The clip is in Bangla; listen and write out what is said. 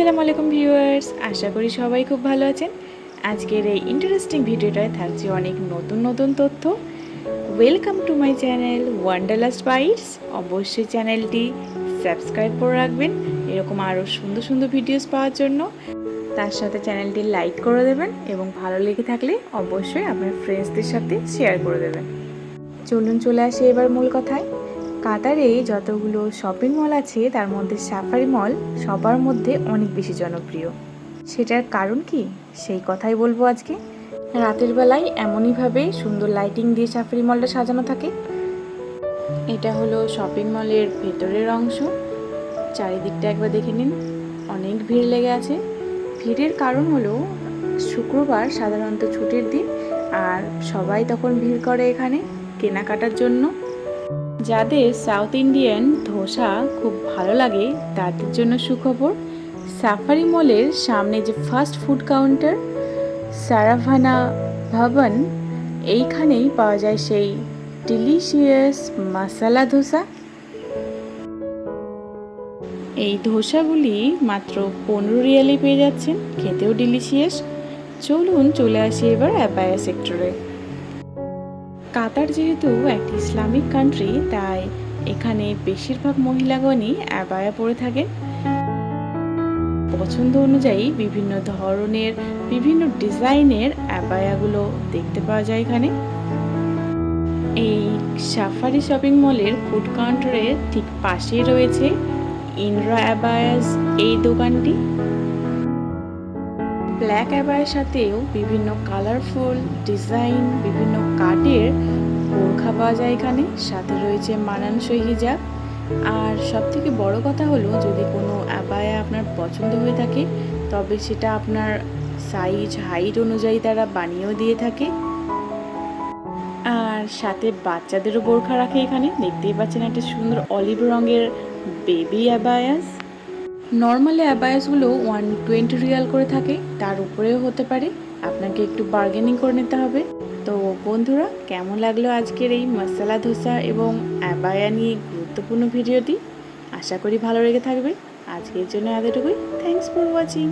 আসসালামু আলাইকুম ভিউয়ার্স, আশা করি সবাই খুব ভালো আছেন। আজকের এই ইন্টারেস্টিং ভিডিওটায় থাকছে অনেক নতুন নতুন তথ্য। Welcome to my channel Wanderlust Bites অবশ্যই চ্যানেলটি সাবস্ক্রাইব করে রাখবেন, এরকম আরও সুন্দর সুন্দর ভিডিওস পাওয়ার জন্য। তার সাথে চ্যানেলটি লাইক করে দেবেন এবং ভালো লেগে থাকলে অবশ্যই আপনার ফ্রেন্ডসদের সাথে শেয়ার করে দেবেন। চলুন চলে আসি এবার মূল কথায়। কাতারে যতগুলো শপিং মল আছে, তার মধ্যে সাফারি মল সবার মধ্যে অনেক বেশি জনপ্রিয়। সেটার কারণ কি? সেই কথাই বলব আজকে। রাতের বেলায় এমনইভাবে সুন্দর লাইটিং দিয়ে সাফারি মলটা সাজানো থাকে। এটা হলো শপিং মলের ভেতরের অংশ। চারিদিকটা একবার দেখে নিন, অনেক ভিড় লেগে আছে। ভিড়ের কারণ হলো শুক্রবার সাধারণত ছুটির দিন, আর সবাই তখন ভিড় করে এখানে কেনাকাটার জন্য। যাদের সাউথ ইন্ডিয়ান ধোসা খুব ভালো লাগে, তাদের জন্য সুখবর, সাফারি মলের সামনে যে fast food counter, Saravana Bhavan, এইখানেই পাওয়া যায় সেই ডিলিশিয়াস মশালা ধোসা। এই ধোসাগুলি মাত্র পনেরো রিয়ালে পেয়ে যাচ্ছেন, খেতেও ডিলিশিয়াস। চলুন চলে আসি এবার অ্যাপায়া সেক্টরে। কাতার যেহেতু একটি ইসলামিক কান্ট্রি তাই এখানে বেশিরভাগ মহিলাগণই অ্যাবায়া পরে থাকেন। পছন্দ অনুযায়ী বিভিন্ন ধরনের, বিভিন্ন ডিজাইনের অ্যাবায়াগুলো দেখতে পাওয়া যায় এখানে। এই সাফারি শপিং মলের ফুড কাউন্টারের ঠিক পাশেই রয়েছে ইন্দ্রা অ্যাবায়াস এই দোকানটি। ব্ল্যাক অ্যাবায়ের সাথেও বিভিন্ন কালারফুল ডিজাইন, বিভিন্ন কাঠের বোরখা পাওয়া যায় এখানে। সাথে রয়েছে মানানসই হিজাব। আর সব থেকে বড় কথা হলো, যদি কোনো অ্যাবায়া আপনার পছন্দ হয়ে থাকে, তবে সেটা আপনার সাইজ হাইট অনুযায়ী তারা বানিয়েও দিয়ে থাকে। আর সাথে বাচ্চাদেরও বোরখা রাখে এখানে। দেখতেই পাচ্ছেন একটা সুন্দর অলিভ রঙের বেবি অ্যাবায়াস নর্মালি অ্যাবায়াসগুলো ওয়ান টোয়েন্টি রিয়াল করে থাকে, তার উপরেও হতে পারে। আপনাকে একটু বার্গেনিং করে নিতে হবে। তো বন্ধুরা, কেমন লাগল আজকের এই মশলা ধোসা এবং অ্যাবায়া নিয়ে গুরুত্বপূর্ণ ভিডিওটি? আশা করি ভালো লেগে থাকবে। আজকের জন্য এতটুকুই। Thanks for watching